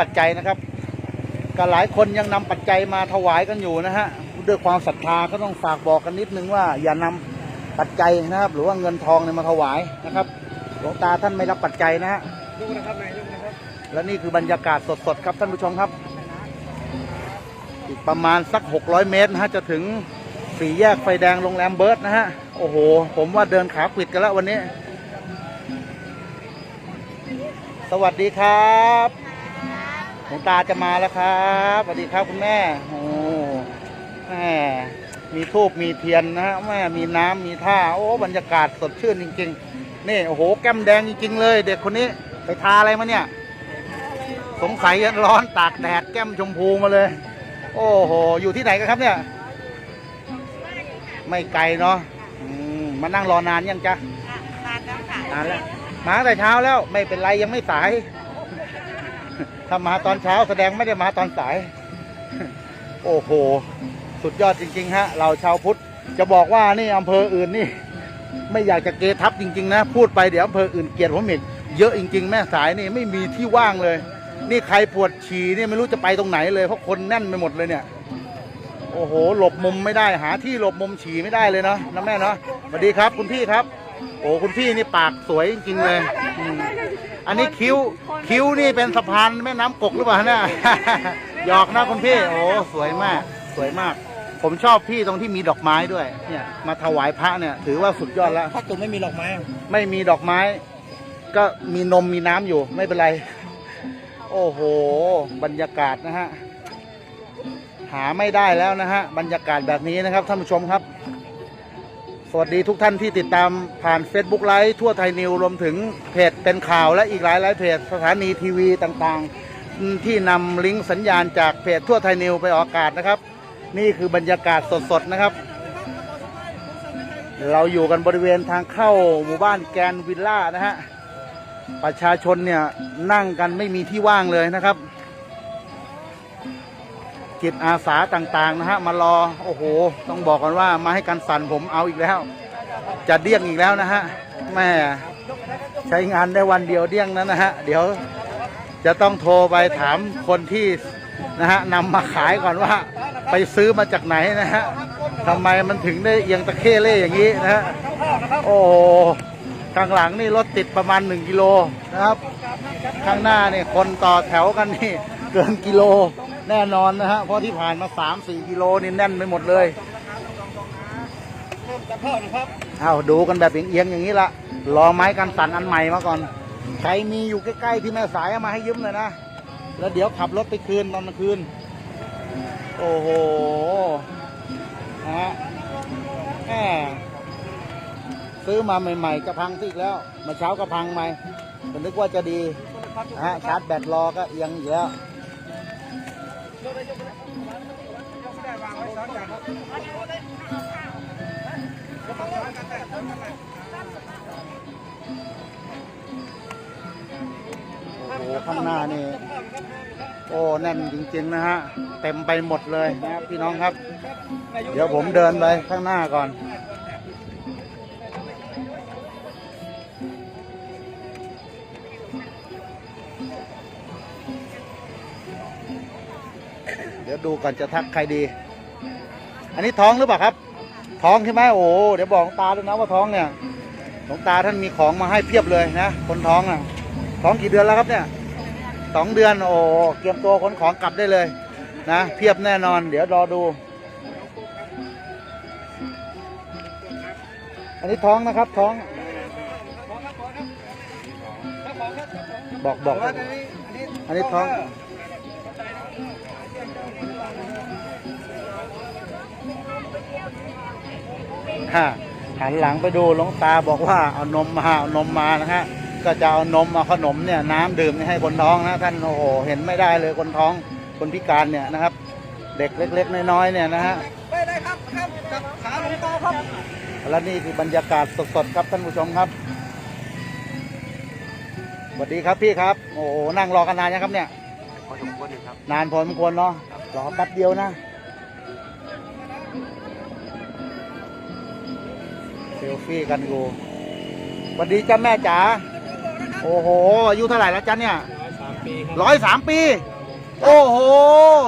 ปัจจัยนะครับก็หลายคนยังนำปัจจัยมาถวายกันอยู่นะฮะด้วยความศรัทธาก็ต้องฝากบอกกันนิดนึงว่า อย่านำปัจจัยนะครับ หรือว่าเงินทองเนี่ยมาถวายนะครับหลวงตาท่านไม่รับปัจจัยนะฮะลูกนะครับนายลูกนะครับ และนี่คือบรรยากาศสดๆครับท่านผู้ชมครับ อีกประมาณสัก 600 เมตรนะฮะจะถึงสี่แยกไฟแดงโรงแรมเบิร์ดนะฮะโอ้โห ผมว่าเดินขาปิดกันแล้ววันนี้ สวัสดีครับ ลวงตาจะมาแล้วครับสวัสดีครับคุณแม่โอ้แม่มีทูบมีเทียนนะฮะแม่มีน้ำมีท่า โอ้บรรยากาศสดชื่นจริงๆ นี่โอ้โหแก้มแดงจริงๆเลย เด็กคนนี้ไปทาอะไรมาเนี่ย สงสัยร้อนตากแดดแก้มชมพูมาเลย โอ้โห อยู่ที่ไหนกันครับเนี่ย ไม่ไกลเนาะอืมมานั่งรอนานยังจ๊ะนานแล้วค่ะนานแล้วมาตั้งแต่เช้าแล้วไม่เป็นไรยังไม่สาย ถ้ามาตอนเช้าแสดงไม่ได้มาตอนสาย โอ้โห สุดยอดจริง ๆ ฮะ เราชาวพุทธ จะบอกว่านี่อำเภออื่นนี่ ไม่อยากจะเกทับจริง ๆ นะ พูดไปเดี๋ยวอำเภออื่นเกลียดผมอีกเยอะจริง ๆ แม่สายนี่ไม่มีที่ว่างเลย นี่ใครปวดฉี่นี่ไม่รู้จะไปตรงไหนเลยเพราะคนแน่นไปหมดเลยเนี่ย โอ้โห หลบมุมไม่ได้หาที่หลบมุมฉี่ไม่ได้เลยเนาะนะแม่เนาะสวัสดีครับคุณพี่ครับ โอ้คุณพี่นี่ปากสวยจริงๆเลย อันนี้คิ้ว คิ้วนี่เป็นสะพานแม่น้ำกกหรือเปล่าเนี่ย หยอกนะคุณพี่ โอ้สวยมาก สวยมาก ผมชอบพี่ตรงที่มีดอกไม้ด้วย เนี่ย มาถวายพระเนี่ย ถือว่าสุดยอดแล้ว ถ้าตุ่มไม่มีดอกไม้ไม่มีดอกไม้ ก็มีนมมีน้ำอยู่ไม่เป็นไร โอ้โห บรรยากาศนะฮะ หาไม่ได้แล้วนะฮะ บรรยากาศแบบนี้นะครับท่านผู้ชมครับส วัสดีทุกท่านที่ติดตามผ่าน Facebook ไลฟ์ทั่วไทยนิวรวมถึงเพจเป็นข่าวและอีกหลายหลายเพจสถานีทีวีต่างๆ ที่นำลิงก์สัญญาณจากเพจทั่วไทยนิวไปออกอากาศนะครับ นี่คือบรรยากาศสดๆนะครับ เราอยู่กันบริเวณทางเข้าหมู่บ้านแกนวิลล่านะฮะประชาชนเนี่ยนั่งกันไม่มีที่ว่างเลยนะครับ จิตอาสาต่างๆนะฮะมารอโอ้โห ต้องบอกกันว่ามาให้กันสั่นผมเอาอีกแล้ว จะเดี้ยงอีกแล้วนะฮะแม่ใช้งานได้วันเดียวเดี้ยงนั้นนะฮะเดี๋ยวจะต้องโทรไปถามคนที่นะฮะนำมาขายก่อนว่า ไปซื้อมาจากไหนนะฮะทำไมมันถึงได้เอียงตะเข้เล่อย่างนี้นะฮะโอ้ข้างหลังนี่รถติดประมาณหนึ่งกิโลนะครับ ข้างหน้าเนี่ยคนต่อแถวกันนี่เกินกิโล แน่นอนนะฮะเพราะที่ผ่านมาสามสี่กิโลนี่แน่นไปหมดเลยเริ่มจะเพิ่มนะครับเอาดูกันแบบเอียงๆอย่างนี้ละรอไม้กันสั่นอันใหม่มาก่อน ใครมีอยู่ใกล้ ๆ ที่แม่สายเอามาให้ยืมเลยนะ แล้วเดี๋ยวขับรถไปคืนตอนกลางคืน โอ้โหนะฮะแหมซื้อมาใหม่ ๆก็พังซะอีกแล้วเมาเช้าก็พังใหม่ผมนึกว่าจะดีนะฮะชาร์จแบตรอก็เอียงอีกแล้ว โอ้โหข้างหน้านี่ โอ้แน่นจริงๆนะฮะ เต็มไปหมดเลยนะครับพี่น้องครับ เดี๋ยวผมเดินไปข้างหน้าก่อนเดี๋ยวดูก่อนจะทักใครดี อันนี้ท้องหรือเปล่าครับ ท้องใช่ไหมโอ้เดี๋ยวบอกตาด้วยนะว่าท้องเนี่ยหลวงตาท่านมีของมาให้เพียบเลยนะ คนท้องอะ ท้องกี่เดือนแล้วครับเนี่ยสองเดือนโอ้เตรียมตัวขนของกลับได้เลยนะเพียบแน่นอน เดี๋ยวรอดู อันนี้ท้องนะครับท้อง บอกบอกอันนี้อันนี้อันนี้ท้อง หันหลังไปดูหลวงตาบอกว่าเอานมมาเอานมมานะฮะก็จะเอานมเอาขนมเนี่ยน้ำดื่มนี่ให้คนท้องนะท่านโอ้โหเห็นไม่ได้เลยคนท้องคนพิการเนี่ยนะครับ เด็กเล็ก ๆ น้อยๆเนี่ยนะฮะไม่ได้ครับครับกับขาหลวงตาครับและนี่คือบรรยากาศสดๆครับท่านผู้ชมครับสวัสดีครับพี่ครับ โอ้โหนั่งรอกันนานยังครับเนี่ยพอสมควรอยู่ครับนานพอสมควรเนาะรอแป๊บเดียวนะ ซลฟี่กันอยู่สวัสดีจ้าแม่จ๋าโอ้โหอายุเท่าไหร่แล้วจ๊ะเนี่ยสามปีครับร้อยสามปี โอ้โห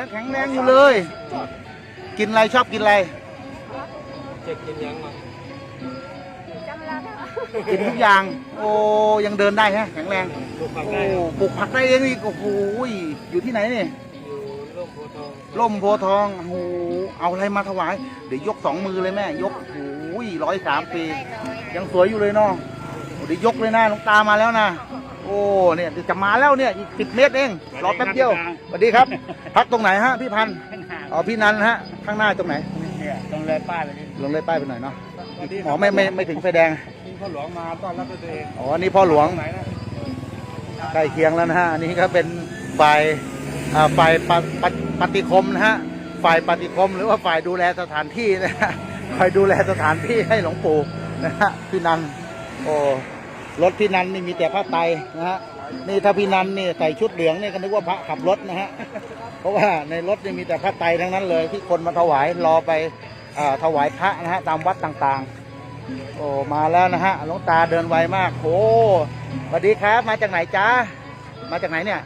ยังแข็งแรงอยู่เลย กินอะไรชอบกินอะไรเจ็บกินยังมาจำเวลาได้ไหมกินทุกอย่าง โอ้ยังเดินได้ฮะแข็งแรงลูกผักโอ้ได้ครับปลูกผักได้เองอีกโอ้โหอยู่ที่ไหนนี่อยู่ร่มโพธิ์ทองร่มโพธิ์ทองโอ้โหเอาอะไรมาถวาย เดี๋ยวยกสองมือเลยแม่ ยกโอ้ ยร้อยสามปี ยังสวยอยู่เลยเนาะโอ้เดี๋ยวยกเลยนะหลวงตามาแล้วนะ โอ้เนี่ยเดี๋ยวจะมาแล้วเนี่ยอีกสิบเมตรเอง รอแป๊บเดียวสวัสดีครับ พักตรงไหนฮะพี่พันธุ์อ๋อพี่นันฮะ ข้างหน้าตรงไหน เนี่ยตรงเลยป้ายไปนี่ลงเลยป้ายไปหน่อยเนาะอ๋อไม่ไม่ไม่ถึงไฟแดงกินข้าวหลวงมาต้อนรับตัวเองอ๋อนี่พ่อหลวง ไหนนะใกล้เคียงแล้วนะฮะอันนี้ก็เป็นฝ่ายอ่าฝ่ายปปปฏิคมนะฮะฝ่ายปฏิคมหรือว่าฝ่ายดูแลสถานที่นะฮะ คอยดูแลสถานที่ให้หลวงปู่นะฮะพี่นันโอ้รถพี่นันนี่มีแต่ผ้าไตรนะฮะนี่ถ้าพี่นันนี่ใส่ชุดเหลืองนี่ก็นึกว่าพระขับรถนะฮะเพราะว่าในรถนี่มีแต่ผ้าไตรทั้งนั้นเลย ที่คนมาถวายรอไปอถวายพระนะฮะตามวัดต่างๆ โอ้มาแล้วนะฮะหลวงตาเดินไวมากโอ้สวัสดีครับ มาจากไหนจ้ามาจากไหนเนี่ย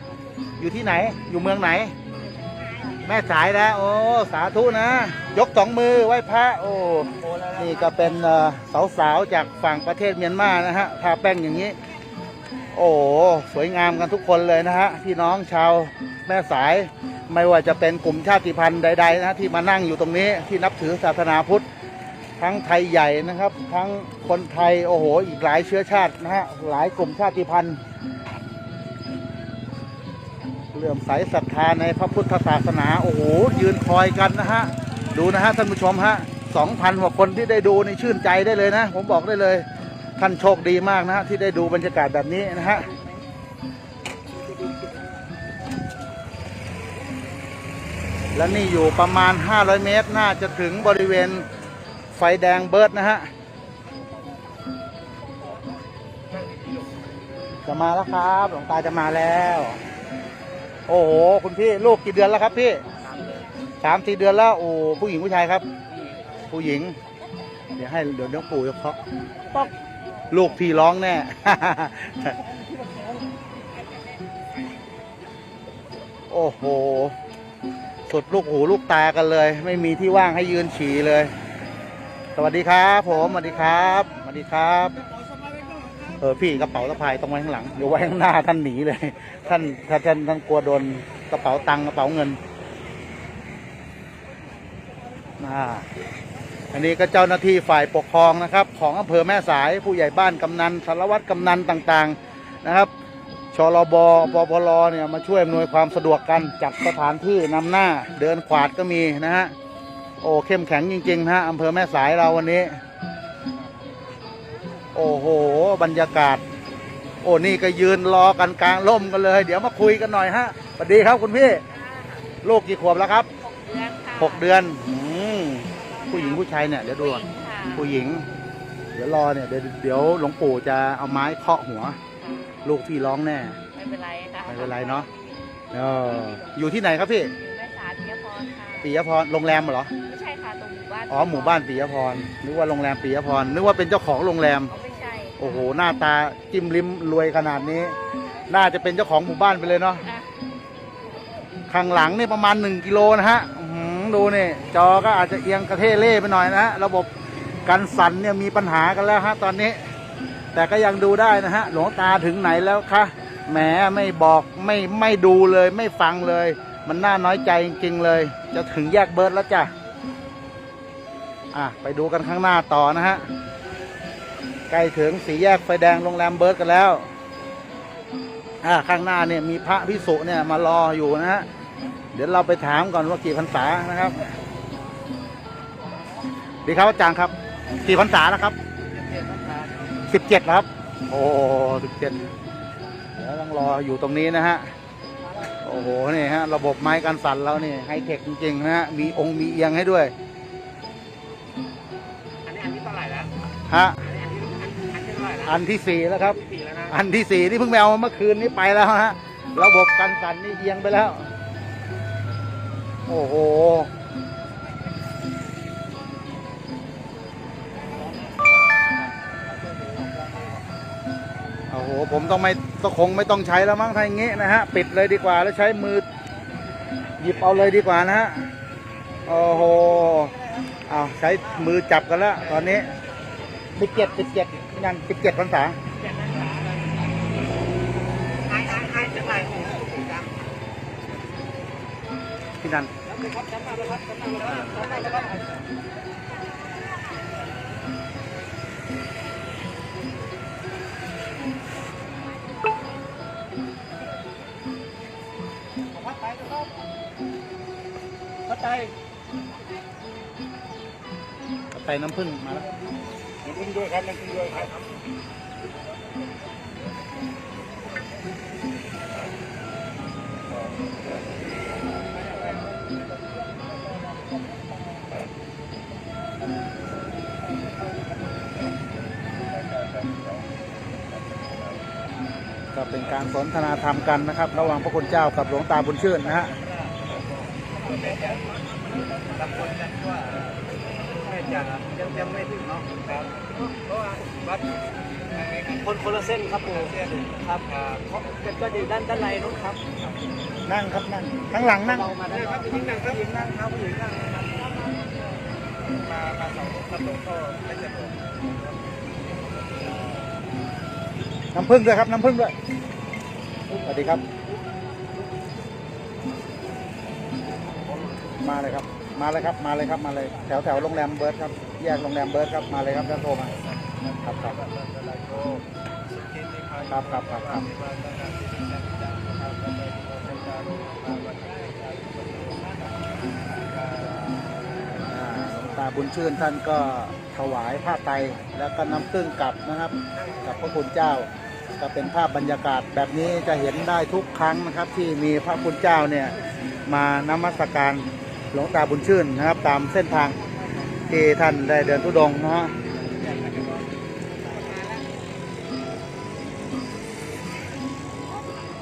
อยู่ที่ไหนอยู่เมืองไหน แม่สายนะโอ้สาธุนะ ยกสองมือไหว้พระโอ้นี่ก็เป็นสาวสาวๆจากฝั่งประเทศเมียนมานะฮะทาแป้งอย่างนี้ โอ้สวยงามกันทุกคนเลยนะฮะพี่น้องชาวแม่สายไม่ว่าจะเป็นกลุ่มชาติพันธุ์ใด ๆ นะที่มานั่งอยู่ตรงนี้ที่นับถือศาสนาพุทธ ทั้งไทยใหญ่นะครับ ทั้งคนไทยโอ้โหอีกหลายเชื้อชาตินะฮะหลายกลุ่มชาติพันธุ์ ลื่อมใสศรัทธาในพระพุทธศาสนาโอ้โหยืนคอยกันนะฮะดูนะฮะท่านผู้ชมฮะสองพันกว่าคนที่ได้ดูนี่ชื่นใจได้เลยนะ ผมบอกได้เลย ท่านโชคดีมากนะฮะที่ได้ดูบรรยากาศแบบนี้นะฮะและนี่อยู่ประมาณ 500 เมตร น่าจะถึงบริเวณไฟแดงเบิร์ดนะฮะ จะมาแล้วครับ หลวงตาจะมาแล้ว โอ้โหคุณพี่ลูกกี่เดือนแล้วครับพี่สามสี่เดือนแล้วโอ้ผู้หญิงผู้ชายครับ ผู้หญิง เดี๋ยวให้เดี๋ยวน้องปู่จะเคาะป๊อกลูกพี่ร้องแน่ โอ้โห สุดลูกหูลูกตากันเลย ไม่มีที่ว่างให้ยืนฉี่เลย สวัสดีครับ ผมสวัสดีครับสวัสดีครับเออพี่กระเป๋าสะพายต้องไว้ข้างหลังเดี๋ยวไว้ข้างหน้าท่านหนีเลย ท่านถ้าท่านท่านกลัวโดนกระเป๋าตังกระเป๋าเงินอ่าอันนี้ก็เจ้าหน้าที่ฝ่ายปกครองนะครับ ของอำเภอแม่สายผู้ใหญ่บ้านกำนันสารวัตรกำนันต่างๆนะครับชลบปปลเนี่ยมาช่วยอำนวยความสะดวกกันจัดสถานที่นำหน้าเดินขวาดก็มีนะฮะโอ้เข้มแข็งจริงๆนะฮะอำเภอแม่สายเราวันนี้ โอ้โห บรรยากาศ โอ้นี่ก็ยืนรอกันกลางร่มกันเลย เดี๋ยวมาคุยกันหน่อยฮะสวัสดีครับคุณพี่ ลูกกี่ขวบแล้วครับเดือนค่ะหกเดือนอืมผู้หญิงผู้ชายเนี่ยเดี๋ยวดูก่อนค่ะผู้หญิง เดี๋ยวรอเนี่ยเดี๋ยวเดี๋ยวหลวงปู่จะเอาไม้เคาะหัว ลูกพี่ร้องแน่ ไม่เป็นไรค่ะไม่เป็นไรเนาะเอออยู่ที่ไหนครับพี่อยู่แม่สาปิยพรค่ะปิยพรโรงแรมเหรอไม่ใช่ค่ะตรงหมู่บ้านอ๋อหมู่บ้านปิยพรนึกว่าโรงแรมปิยพรนึกว่าเป็นเจ้าของโรงแรมเขาไม่ใช่โอ้โห หน้าตาจิ้มลิ้มรวยขนาดนี้ น่าจะเป็นเจ้าของหมู่บ้านไปเลยเนาะอะข้างหลังนี่ประมาณ 1 กิโลนะฮะอื้อหือดูนี่จอก็อาจจะเอียงกระเทเล่ไปหน่อยนะฮะระบบกันสั่นเนี่ยมีปัญหากันแล้วฮะตอนนี้ แต่ก็ยังดูได้นะฮะหลวงตาถึงไหนแล้วคะแหมไม่บอกไม่ไม่ดูเลยไม่ฟังเลย มันน่าน้อยใจจริงๆเลย จะถึงแยกเบิร์ดแล้วจ้ะอะไปดูกันข้างหน้าต่อนะฮะ ใกล้ถึงสี่แยกไฟแดงโรงแรมเบิร์ดกันแล้วอ่าข้างหน้าเนี่ยมีพระพิสุเนี่ยมารออยู่นะฮะเดี๋ยวเราไปถามก่อนว่ากี่พรรษานะครับ ดีครับอาจารย์ครับ กี่พรรษาแล้วครับสิบเจ็ดครับ โอ้สิบเจ็ดเดี๋ยวต้องรออยู่ตรงนี้นะฮะ โอ้โหนี่ฮะ ระบบไม้กันสั่นแล้วนี่ไฮเทคจริงๆนะฮะ มีองค์มีเอียงให้ด้วย อันนี้อันที่เท่าไหร่แล้ว ฮะ อันนี้อันที่เท่าไหร่แล้วอันที่สี่แล้วครับที่สี่แล้วนะอันที่สี่ที่เพิ่งไปเอามาเมื่อคืนนี้ไปแล้วฮะ ระบบกันสั่นนี่เอียงไปแล้ว โอ้โห โอ้โห ผมต้องไม่ต้องคงไม่ต้องใช้แล้วมั้งถ้าอย่างงี้นะฮะ ปิดเลยดีกว่าแล้วใช้มือ หยิบเอาเลยดีกว่านะฮะ โอ้โห เอาใช้มือจับกันแล้วตอนนี้สิบเจ็ดสิบเจ็ด ยังสิบเจ็ดพรรษาไอ้ไอ้ไอ้จังไรพี่นันไปน้ำผึ้งมาแล้วน้ำพึ่ง ด้วยครับน้ำพึ่งด้วยครับก็เป็นการสนทนาธรรมกันนะครับ ระหว่างพระคุณเจ้ากับหลวงตาบุญชื่นนะฮะ จัดยังยังไม่ถึงเนาะครับเพราะว่าวัดคนคนละเส้นครับปูครับเขาก็อยู่ด้านด้านในนู้นครับ นั่งครับนั่งข้างหลังนั่งเรามาได้ครับผู้หญิงนั่งครับผู้หญิงนั่งครับผู้หญิงนั่งมามาสองครับหลวงพ่อไม่จะบอกน้ำผึ้งด้วยครับน้ำผึ้งด้วยสวัสดีครับ มาเลยครับ มาเลยครับมาเลยครับมาเลยแถวแถวโรงแรมเบิร์ดครับแยกโรงแรมเบิร์ดครับมาเลยครับท่านโทรมาครับครับครับครับครับครับอ่าหลวงตาบุญชื่นท่านก็ถวายผ้าไตรแล้วก็น้ำผึ้งกลับนะครับ กับพระคุณเจ้าก็เป็นภาพบรรยากาศแบบนี้จะเห็นได้ทุกครั้งนะครับ ที่มีพระคุณเจ้าเนี่ยมานมัสการ หลวงตาบุญชื่นนะครับ ตามเส้นทางที่ท่านได้เดินทุดงนะฮะ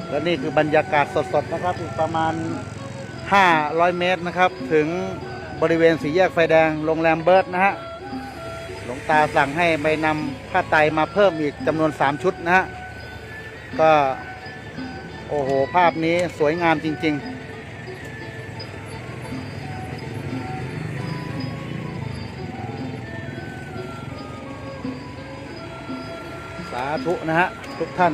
และนี่คือบรรยากาศสดๆนะครับอีกประมาณ 500 เมตรนะครับ ถึงบริเวณสี่แยกไฟแดงโรงแรมเบิร์ดนะฮะหลวงตาสั่งให้ไปนำผ้าไตรมาเพิ่มอีกจำนวน 3 ชุดนะฮะก็ โอ้โห ภาพนี้สวยงามจริง ๆ ธุนะฮะทุกท่าน